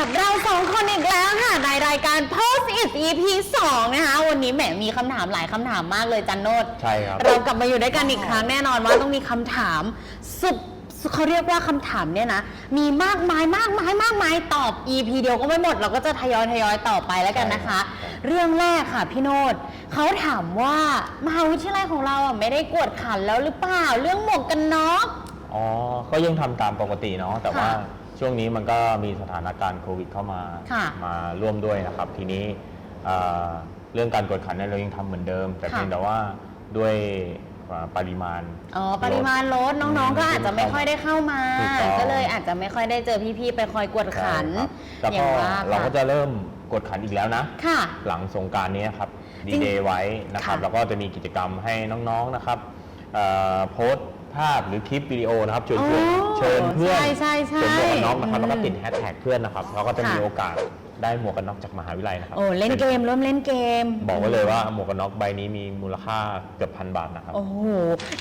กับเราสองคนอีกแล้วค่ะ ในรายการ Post It EP 2 นะคะ วันนี้แหมมีคำถามหลายคำถามมากเลยจันโนดใช่ครับ เรากลับมาอยู่ด้วยกันอีกครั้งแน่นอนว่าต้องมีคำถามสุดเขาเรียกว่าคำถามเนี่ยนะ มีมากมายมากมายมากมายตอบ EP เดียวก็ไม่หมด เราก็จะทยอยทยอยต่อไปแล้วกันนะคะใช่ครับเรื่องแรกค่ะพี่โนดเขาถามว่ามหาวิทยาลัยของเราอะไม่ได้กวดขันแล้วหรือเปล่า เรื่องหมวกกันน็อกอ๋อ ก็ยังทำตามปกติเนาะแต่ว่าค่ะ ช่วงนี้มันก็มีสถานการณ์โควิดเข้ามาค่ะมาร่วมด้วยนะครับ ทีนี้เอ่อเรื่องการกดขันเนี่ยเรายังทำเหมือนเดิม แต่ค่ะ เพียงแต่ว่าด้วยปริมาณ อ๋อปริมาณลดน้องๆ ก็อาจจะไม่ค่อยได้เข้ามา ถูกต้อง ก็เลยอาจจะไม่ค่อยได้เจอพี่ๆ ไปคอยกวดขันใช่ครับแล้วอย่าก็งว่าเราก็ค่ะจะเริ่มกดขันอีกแล้วนะ ค่ะ หลังสงกรารนี้ครับจริดีงเดย์ไว้นะครับ ค่ะแล้วก็จะมีกิจกรรมให้น้องๆนะครับเอ่อโพสต์ ภาพหรือคลิปวิดีโอนะครับเชิญเพื่อนอ๋อเชิญเพื่อนใช่ใช่ใช่สวมหมวกกันน็อกนะครับอืมแล้วก็ติดแฮชแท็กเพื่อนนะครับเราก็จะมีค่ะ โอกาสได้หมวกกันน็อกจากมหาวิทยาลัยนะครับโอ้เล่นเกมร่วมเล่นเกม บอกไว้เลยว่าหมวกกันน็อกใบนี้มีมูลค่าเกือบพันบาทนะครับ โอ้โห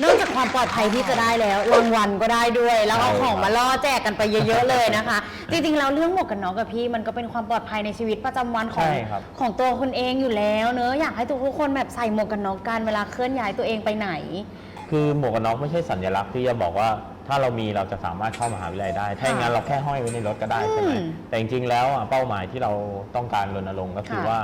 นอกจากความปลอดภัยที่จะได้แล้ว รางวัลก็ได้ด้วย แล้วเอาใช่ของครับมาล่อแจกกันไปเยอะๆเลยนะคะ จริงๆแล้วเรื่องหมวกกันน็อกกับพี่มันก็เป็นความปลอดภัยในชีวิตประจำวันของใช่ครับ ของตัวคุณเองอยู่แล้วเนอะอยากให้ทุกๆคนแบบใส่หมวกกันน็อกกันเวลาเคลื่อนย้ายตัวเองไปไหน คือหมวกกันน็อกไม่ใช่สัญลักษณ์ที่จะบอกว่า ถ้าเรามีเราจะสามารถเข้ามหาวิทยาลัยได้ ถ้าอย่างนั้นเราแค่ห้อยไว้ในรถก็ได้ใช่ไหมอืมแต่จริงๆแล้วอะเป้าหมายที่เราต้องการรณรงค์ก็คือค่ะว่า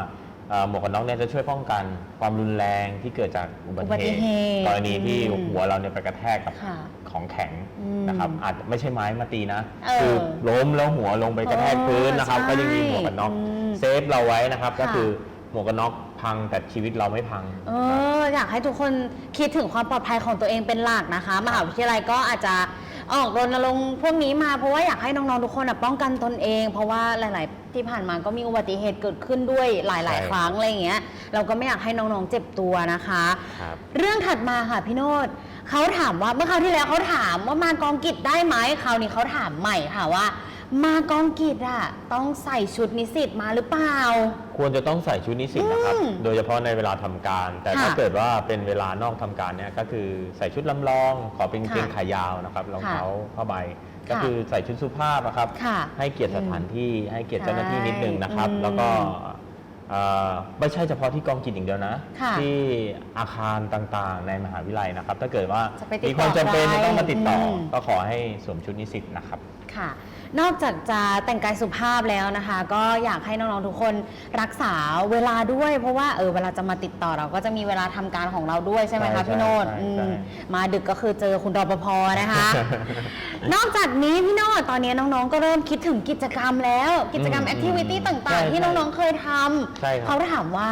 เอ่อหมวกกันน็อกเนี่ยจะช่วยป้องกันความรุนแรงที่เกิดจากอุบัอุบัติติเหเหตุตุกรณีที่อืมหัวเราเนี่ยไปกระแทกกับค่ะของแข็งอืมนะครับอาจจะไม่ใช่ไม้มาตีนะ เออคือล้มแล้วหัวลงไปกระแทกพื้นนะครับใช่ก็ยังมีหมวกกันน็อกอืมเซฟเราไว้นะครับ ก็ค่ะ คือหมวกกันน็อก พังแต่ชีวิตเราไม่พัง เอออยากให้ทุกคนคิดถึงความปลอดภัยของตัวเองเป็นหลักนะคะมหาวิทยาลัยก็อาจจะออกรณรงค์พวกนี้มาเพราะว่าอยากให้น้องๆทุกคนน่ะป้องกันตนเอง เพราะว่าหลายๆ ที่ผ่านมาก็มีอุบัติเหตุเกิดขึ้นด้วยหลายใช่ๆครั้งอะไรอย่างเงี้ยเราก็ไม่อยากให้น้องๆเจ็บตัวนะคะ ครับ เรื่องถัดมาค่ะพี่โนตเขาถามว่าเมื่อคราวที่แล้วเขาถามว่ามากองกิจได้ไหมคราวนี้เขาถามใหม่ค่ะว่า มากองกิจอะต้องใส่ชุดนิสิตมาหรือเปล่า ควรจะต้องใส่ชุดนิสิตนะครับ อืมโดยเฉพาะในเวลาทำการ แต่ค่ะถ้าเกิดว่าเป็นเวลานอกทำการเนี่ยก็คือใส่ชุดลำลอง ขอเป็นกางเกงค่ะขายาวนะครับรองค่ะเท้าผ้าใบ ก็ค่ะคือใส่ชุดสุภาพนะครับ ค่ะให้เกียรติสถานที่ให้เกียรติเจ้าหน้าที่นิดนึงนะครับ ใช่แล้วก็อืมเอ่อ ไม่ใช่เฉพาะที่กองกิจอย่างเดียวนะ ค่ะที่อาคารต่างๆ ในมหาวิทยาลัยนะครับ ถ้าเกิดว่าจะไปติดต่อมีความจำเป็นใครจะต้องมาติดต่ออม ก็ขอให้สวมชุดนิสิตนะครับ ค่ะ นอกจากจะแต่งกายสุภาพแล้วนะคะ ก็อยากให้น้องๆทุกคนรักษาเวลาด้วย เพราะว่าเออเวลาจะมาติดต่อเราก็จะมีเวลาทำการของเราด้วยใช่ไหมใช่คะพี่โนดใช่อืมใช่ มาดึกก็คือเจอคุณรปภนะคะ นอกจากนี้พี่โนดตอนนี้น้องๆ ก็เริ่มคิดถึงกิจกรรมแล้ว กิจกรรมอืมแอคทิวิตี้อืมต่างๆ ที่ใช่น้องๆ เคยทใช่คำรับเขาถามว่า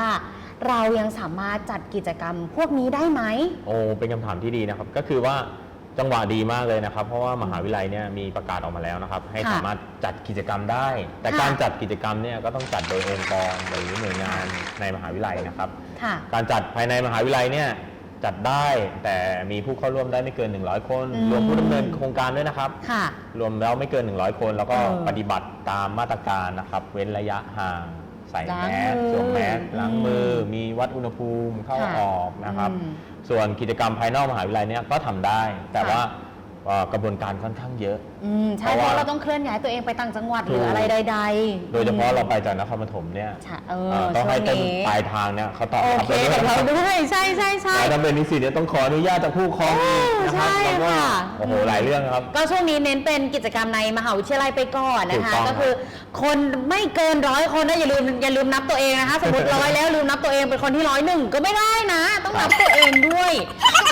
เรายังสามารถจัดกิจกรรมพวกนี้ได้ไหม โอ้เป็นคำถามที่ดีนะครับ ก็คือว่าจังหวะดีมากเลยนะครับ เพราะว่ามหาวิทยาลัยเนี่ยมีประกาศออกมาแล้วนะครับ ให้ค่ะสามารถจัดกิจกรรมได้ แต่ค่ะ การจัดกิจกรรมเนี่ยก็ต้องจัดโดยองค์กรหรือหน่วยงานในมหาวิทยาลัยนะครับ ค่ะ การจัดภายในมหาวิทยาลัยเนี่ย จัดได้ แต่มีผู้เข้าร่วมได้ไม่เกิน 100 คน อืม รวมผู้ดำเนินโครงการด้วยนะครับ ค่ะ รวมแล้วไม่เกิน 100 คน แล้วก็เออปฏิบัติตามมาตรการนะครับ เว้นระยะห่าง ใส่ล้างแมสมือสวมแมสล้างมืออมมีวัดอุณหภูมิเข้าค่ะออกนะครับ อืมส่วนกิจกรรมภายนอกมหาวิทยาลัยเนี่ยก็ทำได้ แต่ค่ะ ว่าเอ่อกระบวนการค่อนข้างเยอะ อืมใช่เพเพราะราะว่า เราต้องเคลื่อนย้ายตัวเองไปต่างจังหวัดหถูรืกออะไรใดๆโดยเฉพาะอืมเราไปจากนครปฐมเนี่ยใช่เอเอ่ออต้องให้ช่วเต้นนี้ปลายทางเนี่ยเขาตอบโอรับเคไปด้วยกับนะเราครับด้วยใช่ใช่ใช่ถ้าเป็นนิสิตเนี่ยต้องขออนุญาตจากผู้ปกครองอีกนะครับใช่แล้วก็ค่ะ โอ้โหหลายเรื่องครับ ก็ช่วงนี้เน้นเป็นกิจกรรมในมหาวิทยาลัยไปก่อนนะคะถูกต้อง ก็คือคนไม่เกินร้อยคนนะอย่าลืมอย่าลืมนับตัวเองนะคะ สมมติร้อยแล้วลืมนับตัวเองเป็นคนที่ร้อยหนึ่งก็ไม่ได้นะ ต้องนับตัวเองด้วย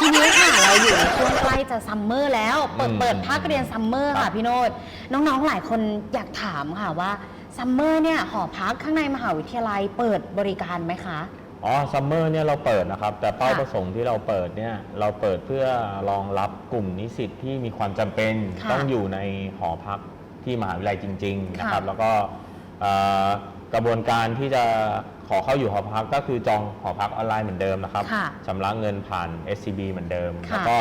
ทีนี้ค่ะเราอยู่ในช่วงใกล้จะซัมเมอร์แล้วเปิดอืมเปิดภาคเรียนซัมเมอร์ครัค่ะบพี่โนดน้องๆหลายคนอยากถามค่ะว่าซัมเมอร์เนี่ยหอพักข้างในมหาวิทยาลัยเปิดบริการไหมคะอ๋อซัมเมอร์เนี่ยเราเปิดนะครับ แต่เป้าค่ะประสงค์ที่เราเปิดเนี่ยเราเปิดเพื่อรองรับกลุ่มนิสิตที่มีความจำเป็นค่ะต้องอยู่ในหอพักที่มหาวิทยาลัยจริง ๆ นะครับค่ะแล้วก็เอ่อกระบวนการที่จะขอเข้าอยู่หอพักก็คือจองหอพักออนไลน์เหมือนเดิมนะครับค่ะชำระเงินผ่าน SCB เหมือนเดิมค่ะแล้วก็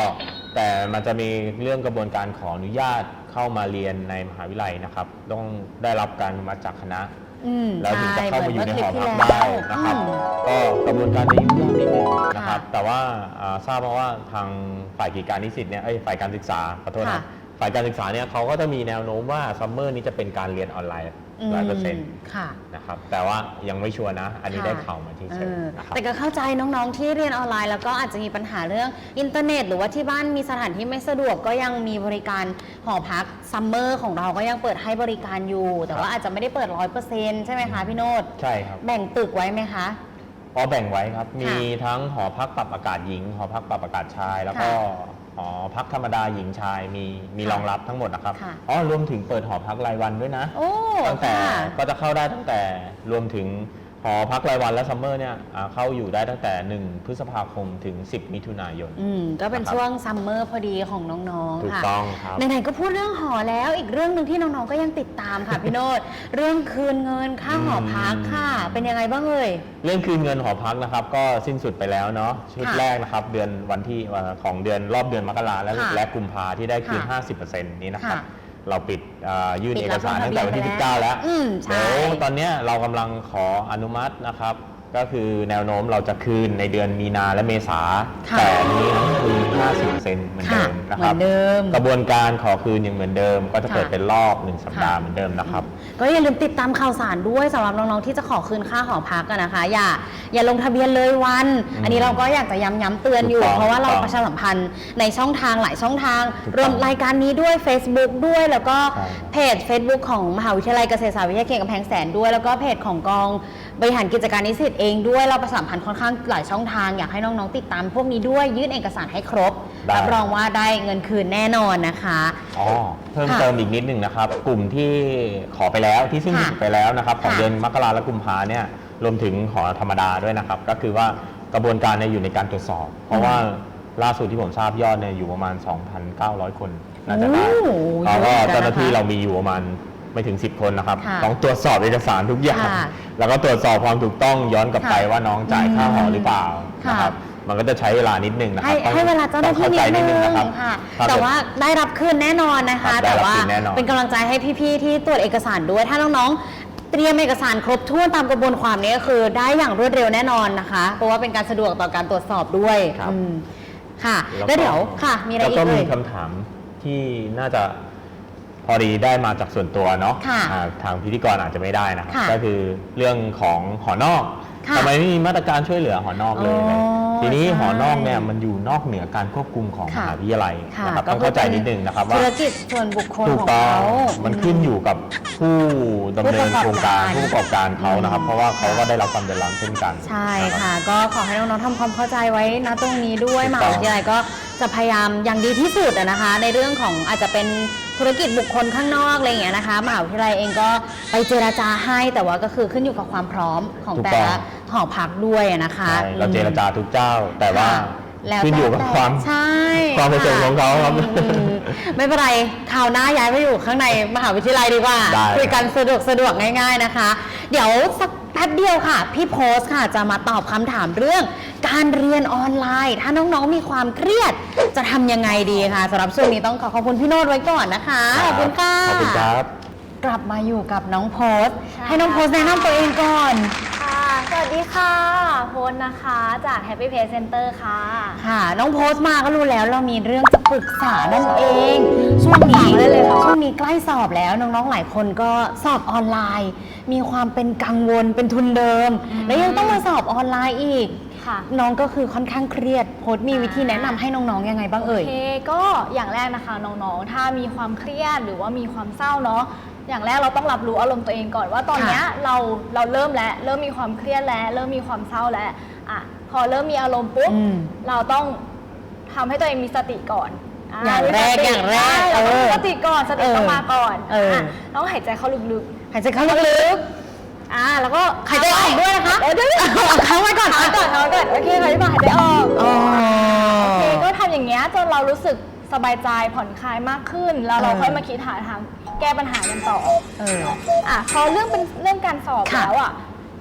แต่มันจะมีเรื่องกระบวนการขออนุญาตเข้ามาเรียนในมหาวิทยาลัยนะครับ ต้องได้รับการอนุมัติจากคณะ อืมแล้วถึงจะเข้ามาอยู่ในหอพักใช่ได้นะครับ อืม ก็กระบวนการจะยุ่งยากนิดนึงนะครับ ค่ะแต่ว่าอ่าทราบมาว่าทางฝ่ายกิจการนิสิตเนี่ยเอ้ยฝ่ายการศึกษาขอโทษค่ะ นะฝ่ายการศึกษาเนี่ยเขาก็จะมีแนวโน้มว่าซัมเมอร์นี้จะเป็นการเรียนออนไลน์ ร้อยเปอร์เซ็นต์ค่ะ นะครับ แต่ว่ายังไม่ชัวร์นะ อันนี้ค่ะ ได้ข่าวมาที่เอเฉยอๆนะครับ แต่ก็เข้าใจน้องๆที่เรียนออนไลน์ แล้วก็อาจจะมีปัญหาเรื่องอินเทอร์เน็ต หรือว่าที่บ้านมีสถานที่ไม่สะดวกก็ยังมีบริการหอพักซัมเมอร์ของเราก็ยังเปิดให้บริการอยู่ แต่ว่าอาจจะไม่ได้เปิดร้อยเปอร์เซ็นต์ใช่ไหมคะพี่โนดใช่ครับ แบ่งตึกไว้ไหมคะ อ๋อแบ่งไว้ครับ มีทั้งหอพักปรับอากาศหญิง หอพักปรับอากาศชาย แล้วก็ห อพักธรรมดาหญิงชายมีมีค่ะรองรับทั้งหมดนะครับค่ะ อ๋อรวมถึงเปิดหอพักรายวันด้วยนะ โอ้ตั้งแต่ค่ะ ก็จะเข้าได้ตั้งแต่รวมถึง หอพักรายวันและซัมเมอร์เนี่ยอ่าเข้าอยู่ได้ตั้งแต่ 1 พฤษภาคมถึง 10 มิถุนายน อืมก็เป็นนะครับ ช่วงซัมเมอร์พอดีของน้องถูๆกค่ะต้องครับ ไหนๆก็พูดเรื่องหอแล้วอีกเรื่องหนึ่งที่น้องๆก็ยังติดตามค่ะ พี่โนดเรื่องคืนเงินค่าหอพักค่ะ เป็นยังไงบ้างเอ่ย เรื่องคืนเงินหอพักนะครับ ก็สิ้นสุดไปแล้วเนาะชุดค่ะแรกนะครับ เดือนวันที่เอ่อของเดือนรอบเดือนมกราและค่ะและกุมภาที่ได้คืน ค่ะ50%นี้นะครับ ค่ะ เราปิดเอ่อยื่นปิดเอรักบสารลงตั้งแต่วันที่ทะเบียนไป19 แล้วอืมใช่เดี๋ยวตอนเนี้ยเรากำลังขออนุมัตินะครับ ก็คือแนวโน้มเราจะคืนในเดือนมีนาและเมษาค่ะแต่อันนี้ทั้งคืน 50%เหมือนค่ะเดิมนะเหคมืรัอบนเดิม กระบวนการขอคืนยังเหมือนเดิม ก็จะเปิดค่ะเป็นรอบหนึ่งสัปดาห์ค่ะเหมือนเดิมนะครับ ก็อย่าลืมติดตามข่าวสารด้วยสำหรับน้องๆที่จะขอคืนค่าหอพักกันนะคะ อย่าอย่าลงทะเบียนเลยวัน อืมอันนี้เราก็อยากจะย้ำๆเตือนอยู่ ถูกต้องเพราะว่าเราถูกต้องประชาสัมพันธ์ในช่องทางหลายช่องทาง ถูกต้องรวมรายการนี้ด้วย Facebook ด้วยแล้วก็ใช่ เพจ Facebook ของมหาวิทยาลัยเกษตรศาสตร์วิทยาเขตกำแพงแสนด้วย แล้วก็เพจของกองบริหารกิจการนิสิตเองด้วยเราประชาสัมพันธ์ค่อนข้างหลายช่องทางอยากให้น้องๆติดตามพวกนี้ด้วยยื่นเอกสารให้ครบได้ รับรองว่าได้เงินคืนแน่นอนนะคะ อ๋อเพิ่มค่ะเติมอีกนิดหนึ่งนะครับ กลุ่มที่ขอไปแล้วที่สิ้นค่ะสุดไปแล้วนะครับ ของค่ะ เดือนมกราและกุมภาเนี่ยรวมถึงหอธรรมดาด้วยนะครับ ก็คือว่ากระบวนการเนี่ยอยู่ในการตรวจสอบ เพราะว่าล่าสุดที่ผมทราบยอดเนี่ยอยู่ประมาณ 2,900 คนน่าจะได้โอ้โหแล้วก็เยอะเหมือนกันนะคะเจ้าหน้าที่เรามีอยู่ประมาณไม่ถึง 10 คนนะครับค่ะต้องตรวจสอบเอกสารทุกอย่าง ค่ะแล้วก็ตรวจสอบความถูกต้องย้อนกลับไปค่ะว่าน้องจ่ายค่าหอหรือเปล่าค่ะนะครับ มันก็จะใช้เวลานิดนึงนะคให้รับต้องให้เวลาเจ้าหน้าที่ต้องนิเข้าใจดนิดนึนึงงนะครับค่ะ ถ้แต่เกิด ว่าได้รับคืนแน่นอนนะคะ ครับได้แต่รับว่าคืนแน่นอน เป็นกำลังใจให้พี่ๆที่ตรวจเอกสารด้วย ถ้าน้องๆ เตรียมเอกสารครบถ้วนตามกระบวนความนี้ก็คือได้อย่างรวดเร็วแน่นอนนะคะ เพราะว่าเป็นการสะดวกต่อการตรวจสอบด้วยครับอืมค่ะก็แล้วเดี๋ยวค่ะ มีอะไรแล้วอีก็กเลมีย คำถามที่น่าจะพอดีได้มาจากส่วนตัวเนาะค่ะอ่าทางพิธีกรอาจจะไม่ได้นะครับค่ะก็คือเรื่องของหอนอกค่ะทำไมไม่มีมาตรการช่วยเหลือหอนอกเลยอ๋อ ทีนี้ใช่หอ นอกเนี่ยมันอยู่นอกเหนือการควบคุมของมค่ะหาวิทยาลัยค่ะนะครับก็ต้องเข้าใจนิดนึงนะครับว่าธุรกิจส่วนบุคคลถูกของต้อเขางมันขึ้นอยู่กับผู้ดำเนินโครงการผู้ผู้ปประระกกออบบการการเขานะครับอืมเพราะว่าเขาก็ได้รับความเดือดร้อนเช่นกันใช่นรับ ค่ะ ก็ขอให้น้องๆทำความเข้าใจไว้นะตรงนี้ด้วยถูมกต้หาองวิทยาลัยก็ จะพยายามอย่างดีที่สุดอะนะคะ ในเรื่องของอาจจะเป็นธุรกิจบุคคลข้างนอกอะไรอย่างเงี้ยนะคะมหาวิทยาลัยเองก็ไปเจราจาให้แต่ว่าก็คือขึ้นอยู่กับความพร้อมของถูกแต่ต้องละหอพักด้วยอะนะคะใช่เราเจรอืมจาทุกเจ้า แต่ว่าค่ะแล้วขึ้นอยู่กับแต่ความใช่ความประสงค์ของเขาครับอืมไม่เป็นไรคราวหน้าย้ายไปอยู่ข้างในมหาวิทยาลัยดีกว่าได้คุยกันสะดวกสะดวกง่าย ๆนะคะ เดี๋ยวสัก แป๊บเดียวค่ะ พี่โพสต์ค่ะจะมาตอบคำถามเรื่อง การเรียนออนไลน์ ถ้าน้องๆมีความเครียด จะทำยังไงดีค่ะสำหรับช่วงนี้ต้องขอขอบคุณพี่โนดไว้ก่อนนะคะขอบคุณค่ะขอบคุณครับ กลับมาอยู่กับน้องโพสต์ใช่ให้น้องโพสต์แนะนำตัวเองก่อนค่ะส วัสดีค่ะ โพสนะคะจาก Happy Pay Center ค่ะ ค่ะ น้องโพสต์มาก็รู้แล้วเรามีเรื่องจะปรึกษานั่นเอง ช่วงนี้ถามได้เลยค่ะช่วงนี้ใกล้สอบแล้วน้องๆหลายคนก็สอบออนไลน์ มีความเป็นกังวลเป็นทุนเดิมแล้วยังต้องมาสอบออนไลน์อีก ค่ะ น้องก็คือค่อนข้างเครียด โพสต์มีวิธีแนะนำให้น้องๆยังไงบ้างโอเอ่ยเคก็อย่างแรกนะคะน้องๆ ถ้ามีความเครียดหรือว่ามีความเศร้าเนาะ อย่างแรกเราต้องรับรู้อารมณ์ตัวเองก่อนว่าตอนเนี้ยเราเราเริ่มแล้วเริ่มมีความเครียดแล้ว เริ่มมีความเศร้าแล้วอะพอเริ่มมีอารมณ์ปุ๊บอืม เราต้องทำให้ตัวเองมีสติก่อนอย่างแรกมีสติอย่างแรกใช่เราต้องมีเออสติก่อนสติต้องมาก่อนเอออะต้องหายใจเข้าลึกๆหายใจเข้าลึกอ่าแล้วก็หายใจออกด้วยนะคะเดี๋ยวเดี๋ยวเอาค้างไว้ก่อนค้างก่อนค้างไว้ก่อนโอเคค่ะพี่บาหายใจออก อ๋อ โอเคก็ทำอย่างเงี้ยจนเรารู้สึกสบายใจผ่อนคลายมากขึ้น แล้วเราเออค่อยมาคิดหาทาง แก้ปัญหากันต่อเออ อะพอเรื่องเป็นเรื่องการสอบค่ะ แล้วอะ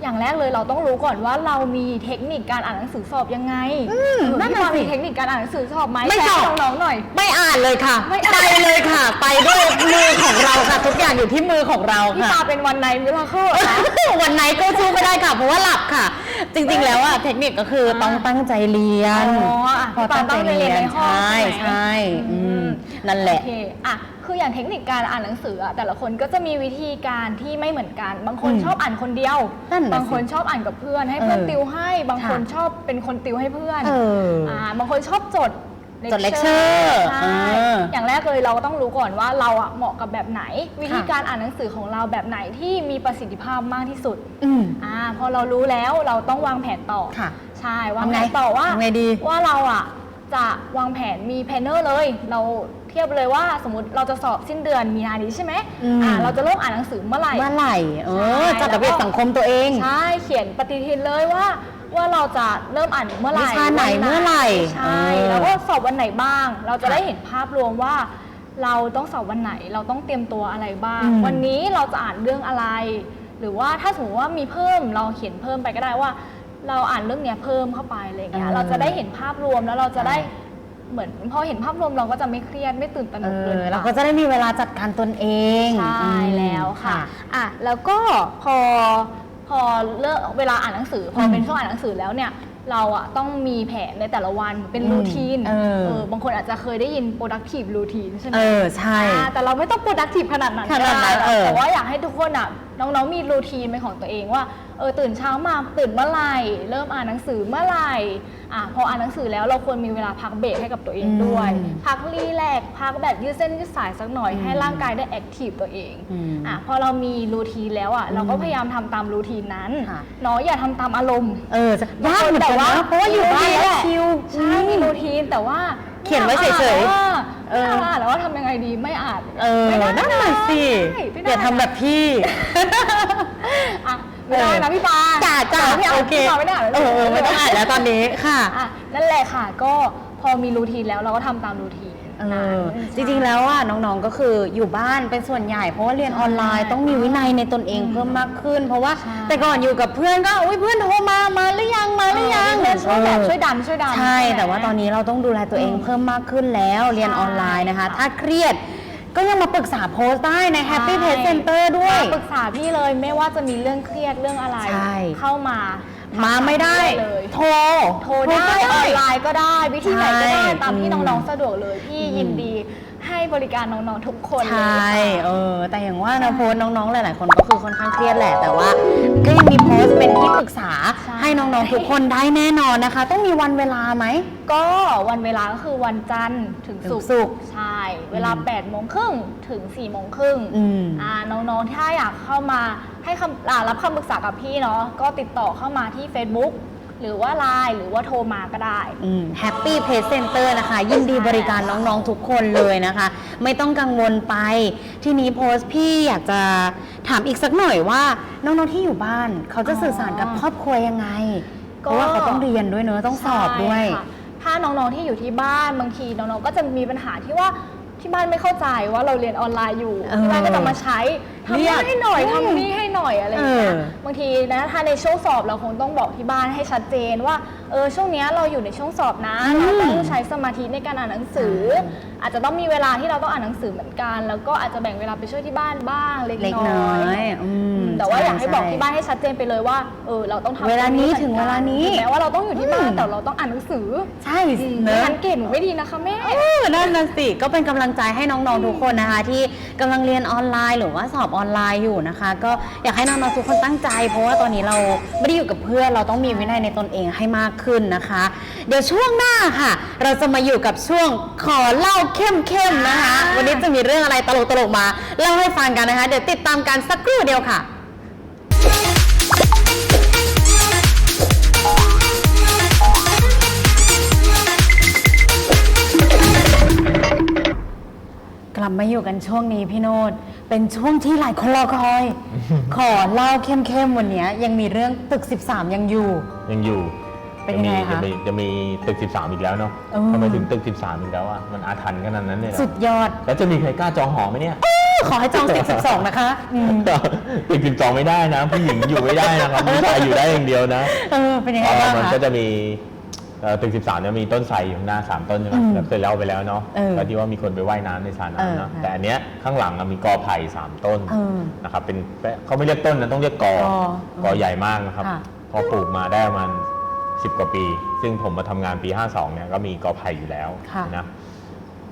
อย่างแรกเลยเราต้องรู้ก่อนว่าเรามีเทคนิคการอ่านหนังสือสอบยังไงอืมเออนั่นพี่น่ะปาสิ มีเทคนิคการอ่านหนังสือสอบไหมไม่แชร์สอบ ให้น้องๆหน่อย ไม่อ่านเลยค่ะ ไม่อ่านไปเลยค่ะ ไปด้วยมือของเราค่ะ ทุกอย่างอยู่ที่มือของเราพี่ค่ะ ปาเป็นวันไหนมิราเคิลนะวันไหนก็สู้ไม่ได้ค่ะ เพราะว่าหลับค่ะ จริงๆ แล้วอะเทคนิคก็คือต้องตั้งใจเรียนอ๋ออะพอตั้งใจเรียนในห้องใช่ใช่ไหม ใช่อือืมมนั่นแหละ โอเค อะ คืออย่างเทคนิคการอ่านหนังสืออะแต่ละคนก็จะมีวิธีการที่ไม่เหมือนกัน บางคนอืมชอบอ่านคนเดียว นั่นน่ะบางคนสิชอบอ่านกับเพื่อน ให้เพื่อนเออติวให้ บางคนค่ะ ชอบเป็นคนติวให้เพื่อนเออ อ่าบางคนชอบจด จด lecture ใช่เอออย่างแรกเลยเราก็ต้องรู้ก่อนว่าเราอะเหมาะกับแบบไหน วิธีค่ะ การอ่านหนังสือของเราแบบไหนที่มีประสิทธิภาพมากที่สุดอืมอ่าพอเรารู้แล้วเราต้องวางแผนต่อ ค่ะ ใช่วางทำแผไงนต่อว่า ทำไงดี ว่าเราอะจะวางแผนมีแพลนเนอร์เลย เรา เทียบเลยว่าสมมติเราจะสอบสิ้นเดือนมีนานี้ใช่ไหมอืม อ่าเราจะเริ่มอ่านหนังสือเมื่อไหร่ เมื่อไหร่เออใช่ จัดระเบียบสังคมตัวเอง ใช่เขียนปฏิทินเลยว่า ว่าเราจะเริ่มอ่านเมื่อไหร่วิชาไหนวัเมื่อไหร่ใช่เออ แล้วก็สอบวันไหนบ้าง เราจะค่ะได้เห็นภาพรวมว่า เราต้องสอบวันไหนเราต้องเตรียมตัวอะไรบ้าง อืม วันนี้เราจะอ่านเรื่องอะไร หรือว่าถ้าสมมติว่ามีเพิ่มเราเขียนเพิ่มไปก็ได้ว่า เราอ่านเรื่องเนี้ยเพิ่มเข้าไปอะไรอย่างเงี้ยเออเราจะได้เห็นภาพรวมแล้วเราจะได้ใช่ เหมือนพอเห็นภาพรวมเราก็จะไม่เครียดไม่ตื่นตระหนเอกเกินอไป เราก็จะได้มีเวลาจัดการตนเองใช่อืมแล้วค่ะอะ แล้วก็พอพอเลิกเวลาอ่านหนังสือ พออมเป็นช่วงอ่านหนังสือแล้วเนี่ยเราอะต้องมีแผนในแต่ละวันเป็นอืมรูทีนเออ บางคนอาจจะเคยได้ยิน productive routine ใช่ไหมเออ ใช่ อ่าแต่เราไม่ต้อง productive ขนาดนั้นขนาดนั้นก็ไเออแต่ว่าอยากให้ทุกคนอะน้องๆมีรูทีนเป็นของตัวเองว่า เออตื่นเช้ามาตื่นเมื่อไหร่เริ่มอ่านหนังสือเมื่อไหร่อะพออ่านหนังสือแล้วเราควรมีเวลาพักเบรกให้กับตัวเองด้วยอืมพักรีแลกซ์พักแบบยืดเส้นยืดสายสักหน่อยอืมให้ร่างกายได้แอคทีฟตัวเองอืมอะพอเรามีรูทีนแล้วอะเราก็พยายามทำตามรูทีนนั้นค่ะเนาะอย่าทำตามอารมณ์เออจะยากเหมือนกันนะเพราะว่าอยู่บ้านแล้วชิลใช่มีรูทีนแต่ว่าเขียนไว้เฉยๆเอเอออไม่อ่านแล้วว่าทำยังไงดีไม่อ่านเออไม่ได้นั่นน่ะสิใช่ไม่ได้อย่าทำแบบพี่อะ ไม่ได้นะพี่ปาจ้าจ้าพี่อ่านโอเคพี่ปาไม่ได้านเออเออไม่ต้องอ่านแล้วตอนนี้ค่ะอะ นั่นแหละค่ะก็พอมีรูทีนแล้วเราก็ทำตามรูทีนเออจริงๆ แล้วอะน้องๆ ก็คืออยู่บ้านเป็นส่วนใหญ่เพราะว่าเรียนออนไลน์ต้องมีวินัยในตนเองเพิ่มมากขึ้น เพราะว่าใช่แต่ก่อนอยู่กับเพื่อนก็อุ้ยเพื่อนโทรมามาหรือยังมาหรือยังเพื่อนช่วยแบบเออช่วยดันช่วยดันใช่ไหมแต่ว่าตอนนี้เราต้องดูแลตัวเองอืมเพิ่มมากขึ้นแล้วเรียนออนไลน์นะคะใช่ถ้าเครียด ก็ยังมาปรึกษาโพสต์ได้ใน Happy ใช่ Page Center ด้วย มาปรึกษาพี่เลยไม่ว่าจะมีเรื่องเครียดเรื่องอะไร ใช่ เข้ามามาไม่ได้ เลย โทร โทรได้ก็ออนไลน์ก็ได้ วิธีไหนก็ได้ใช่ตามที่อืมน้องๆสะดวกเลยพี่อืมยินดีให้บริการน้องๆทุกคนใชเลย่ เอค่ะอแต่อย่างว่านะโพสต์น้องๆ หลายๆ คนก็คือค่อนข้างเครียดแหละ แต่ว่าก็ยังมีโพสต์เป็นที่ปรึกษาใช่ให้ น้องๆทุกคนได้แน่นอนนะคะ ต้องมีวันเวลาไหม ก็วันเวลาก็คือวันจันทร์ถึงถึงศุกร์ศุกร์ใช่ เวลาอืม8โมงครึ่งถึง4โมงครึ่งอืมอ่าน้องๆถ้าอยากเข้ามาให้คำอ่ารับคำปรึกษากับพี่เนาะก็ติดต่อเข้ามาที่ Facebook หรือว่า Line หรือว่าโทรมาก็ได้ แฮปปี้เพจเซ็นเตอร์นะคะ ยินดีบริการน้องๆทุกคนเลยนะคะ ไม่ต้องกังวลไป ทีนี้โพสต์พี่อยากจะถามอีกสักหน่อยว่าน้องๆที่อยู่บ้าน เขาจะสื่อสารกับครอบครัวยังไง เพก็ราะว่าเขาต้องเรียนด้วยเนอะต้องสอบด้วยใช่ค่ะถ้าน้องๆที่อยู่ที่บ้านบางทีน้องๆก็จะมีปัญหาที่ว่าที่บ้านไม่เข้าใจว่าเราเรียนออนไลน์อยู่เออที่บ้านก็จะมาใช้ ทำเรีนี่ยกให้หน่อยอืมทำนี่ให้หน่อยอะไรอย่างเงี้ยเออบางทีนะถ้าในช่วงสอบเราคงต้องบอกที่บ้านให้ชัดเจนว่าเออช่วงเนี้ยเราอยู่ในช่วงสอบนะอืม เราต้องใช้สมาธิในการอ่านหนังสืออาจจะต้องมีเวลาที่เราต้องอ่านหนังสือเหมือนกัน แล้วก็อาจจะแบ่งเวลาไปช่วยที่บ้านบ้างเล็กเล็กน้น้ออยย อืมแต่ว่าอยากให้บอกช่ ที่บ้านให้ชัดเจนไปเลยว่าเออเราต้องทำเวลานี้ตรถึงเวลานี้ถึงแม้ว่าเราต้องอยู่ที่บ้าอืนม แต่เราต้องอ่านหนังสือใช่อืมเนไม่อะทันเก่งไม่ดีนะคะแม่ เออนั่นน่ะสิก็เป็นกำลังใจให้น้องๆทุกคนนะคะ ที่กำลังเรียนออนไลน์หรือว่าสอบออนออนไลน์อยู่นะคะ ก็อยากให้น้องๆทุกคนตั้งใจ เพราะว่าตอนนี้เราไม่ได้อยู่กับเพื่อนเราต้องมีวินัยในตนเองให้มากขึ้นนะคะ เดี๋ยวช่วงหน้าค่ะ เราจะมาอยู่กับช่วงขอเล่าเข้มๆนะคะ วันนี้จะมีเรื่องอะไรตลกๆมาเล่าให้ฟังกันนะคะ เดี๋ยวติดตามกันสักครู่เดียวค่ะ กลับมาอยู่กันช่วงนี้พี่โนดเป็นช่วงที่หลายคนรอคอย ขอเล่าเข้มๆวันเนี้ยยังมีเรื่องตึก 13 ยังอยู่ ยังอยู่เป็นยังไงจะคะมีจะมีตึก 13 อีกแล้วเนาะเออ ทำไมถึงตึก 13 อีกแล้วอะมันอาถรรพ์ขนาดนั้นเลยเหรอสุดยอด แล้วจะมีใครกล้าจองหอไหมเนี่ยขอให้จองตึก12นะคะอืมตึก 12 ไม่ได้นะ ผู้หญิงอยู่ไม่ได้นะครับผู้ชายอยู่ได้อย่างเดียวนะ เออเป็นยังไงเอ่อบ้างมันคะ ก็จะมี เอ่อตึก 13เนี่ยมีต้นไทรอยู่ข้างหน้า 3 ต้นใช่ไหมอืมแล้วเคยเล่าไปแล้วเนาะเออแล้วที่ว่ามีคนไปว่ายน้ำในสระน้ำเนาะเออ แต่อันเนี้ยข้างหลังอะมีกอไผ่สามต้นเออ นะครับเป็นเขาไม่เรียกต้นนะต้องเรียกกอกอกอใหญ่มากนะครับค่ะ พอปลูกมาได้ประมาณ10 กว่าปี ซึ่งผมมาทำงานปี 52เนี่ยก็มีกอไผ่อยู่แล้วค่ะนะ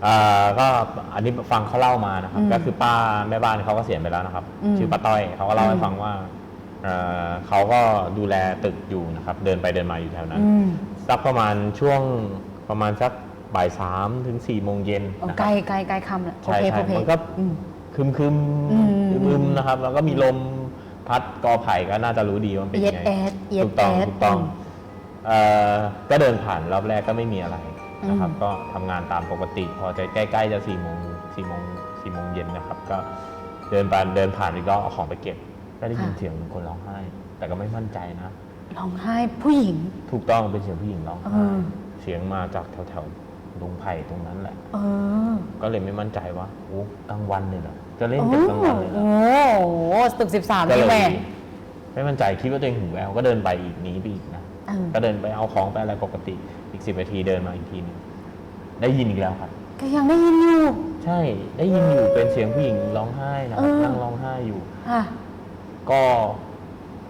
เอ่อก็อันนี้ฟังเขาเล่ามานะครับอืมก็คือป้าแม่บ้านเขาก็เสียไปแล้วนะครับ อืม ชื่อป้าต้อยเขาก็เล่าอืให้มฟังว่าเอ่อเขาก็ดูแลตึกอยู่นะครับเดินไปเดินมาอยู่แถวนั้น อืม สักประมาณช่วงประมาณสักบ่ายสามถึงสี่โมงเย็นเอานะคใกรัล้บใกล้ใกล้คำแหละโอใช่เคใช่โอเคมันก็ อืม คึมคึมอืมอึมๆนะครับ แล้วก็มีลมพัดกอไผ่ก็น่าจะรู้ดีว่ามันเป็นเอียยัดงไงแอดเอียดถูกต้องแอดถูกต้องอืมเอ่อก็เดินผ่านรอบแรกก็ไม่มีอะไรนะครับ อืม ก็ทำงานตามปกติ พอจะใกล้ๆจะสี่โมงสี่โมงสี่โมงเย็นนะครับ ก็เดินไปเดินผ่านอีกก็เอาของไปเก็บ ก็ได้ยินเสียงคนร้องไห้ แต่ก็ไม่มั่นใจนะ ร้องไห้ผู้หญิง ถูกต้องเป็นเสียงผู้หญิงร้องเอไห้อเสียงมาจากแถวๆดงไผ่ตรงนั้นแหละ เออก็เลยไม่มั่นใจว่าโอ้กลางวันเลยเหรอจะเล่นโอ้กันกลางวันเลยเหรอ โหตึกสิบสามก็นี่เลยแม่ไม่มั่นใจคิดว่าตัวเองหูแววก็เดินไปอีกหนีไปอีกนะเออก็เดินไปเอาของไปอะไรปกติอีกสิบนาทีเดินมาอีกทีหนึงได้ยินอีกแล้วครับ ก็ยังได้ยินอยู่ ใช่ได้ยินอยู่เป็นเสียงผู้หญิงร้องไห้นะครับเออ นั่งร้องไห้อยู่ ค่ะก็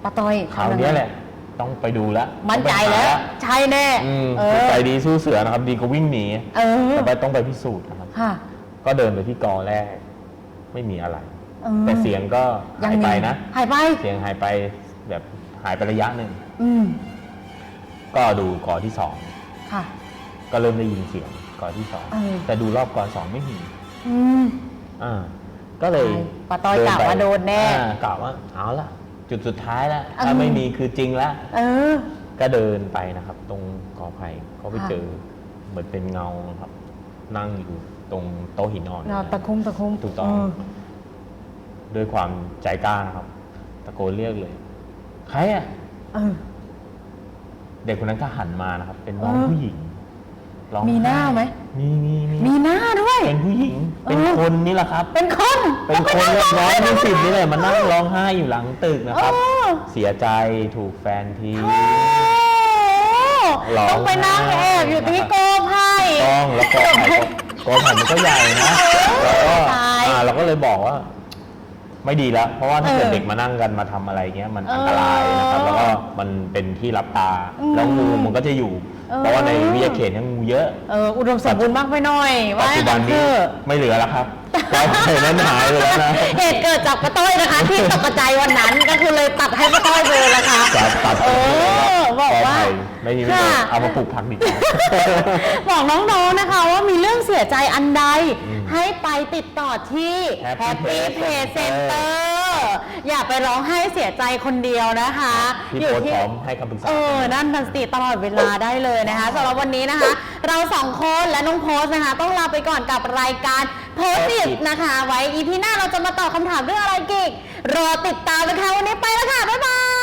ป้าต้อยคราวเนี้ยแหละ ต้องไปดูแล้วมั่นใจแล้ว ใช่แน่อืมเออใจดีสู้เสือนะครับ ดีก็วิ่งหนีเออแต่ไปต้องไปพิสูจน์นะครับค่ะก็เดินไปที่กอแรก ไม่มีอะไรออแต่เสียงก็ยัหายมีไปนะหายไปเสียงหายไปแบบหายไประยะหนึ่งอืมก็ดูกอที่สองค่ะก็เริ่มได้ยินเสียงกอที่สองเออแต่ดูรอบกอสองไม่มีอืมอ่าก็เลยใช่ป้าต้อยเนกะไปว่าโดนแน่อ่ากะว่าเอาละ จุดสุดท้ายแล้วเออถ้าไม่มีคือจริงแล้วเออ ก็เดินไปนะครับ ตรงกอไผ่เขาไปค่ะเจอ เหมือนเป็นเงาครับ นั่งอยู่ตรงโต๊ะหินอ่อนเราตะคุ่มตะคุ่มถูกต้องเด้วยความใจกล้านะครับ ตะโกนเรียกเลย ใครอะเออเด็กคนนั้นก็หันมานะครับ เป็นน้องเออผู้หญิง ร้องมีหน้าไหม มีมีมีมีหน้าด้วย เป็นผู้หญิง เป็นเออคนนี่แหละครับ เป็นคนเป็นคนเล็กน้อยมีสิบนี่แหละมานั่งร้องไห้อยู่หลังตึกนะครับเออเสียใจถูกแฟนทิ้งโอ้ร้อง ต้องไปนั่งแอบอยู่ที่โกไผ่ ต้องแล้วก็ไผ่ก็กอไผ่มันก็ใหญ่นะแล้วก็ตายอ่าเราก็เลยบอกว่า ไม่ดีแล้ว เพราะว่าถ้าเกิดเออเด็กมานั่งกันมาทำอะไรเงี้ย มันเอออัอันตรายนะครับแล้วก็มันเป็นที่รับตา อืมแล้วงูมันก็จะอยู่ เออเพราะว่าในวิทยาเขตเนี่ยงูเยอะ เอออุดมสมบูรณ์มากไปหน่อยว่าปัจจุบันคืนี้อไม่เหลือแล้วครับกอไผ่นั้นหายไปแล้วนะเหตุเกิดจากป้าต้อยนะคะ ที่ตกใจวันนั้นก็คือเลยตัดให้ป้าต้อยไปเลยนะคะตัดตัดเออบอกว่าไผ่ไม่มีไม่ค่ะได้เอามาปลูกผักดีกว่า บอกน้องๆนะ คะว่ามีเรื่องเสียใจอันใดอืมให้ไปติดต่อที่ Happy Happy Place Place Center Center อย่าไปร้องไห้เสียใจคนเดียวนะคะพี่โพสต์พร้อมให้คำปรึกษา เออ นั่นทันสติตลอดเวลาได้เลยนะคะสำหรับวันนี้นะคะ เราสองคนและน้องโพสต์นะคะ ต้องลาไปก่อนกับรายการโพสต์นะคะ ไว้อีพีหน้าเราจะมาตอบคำถามเรื่องอะไรกิกรอติดตามนะคะวันนี้ไปแล้วค่ะ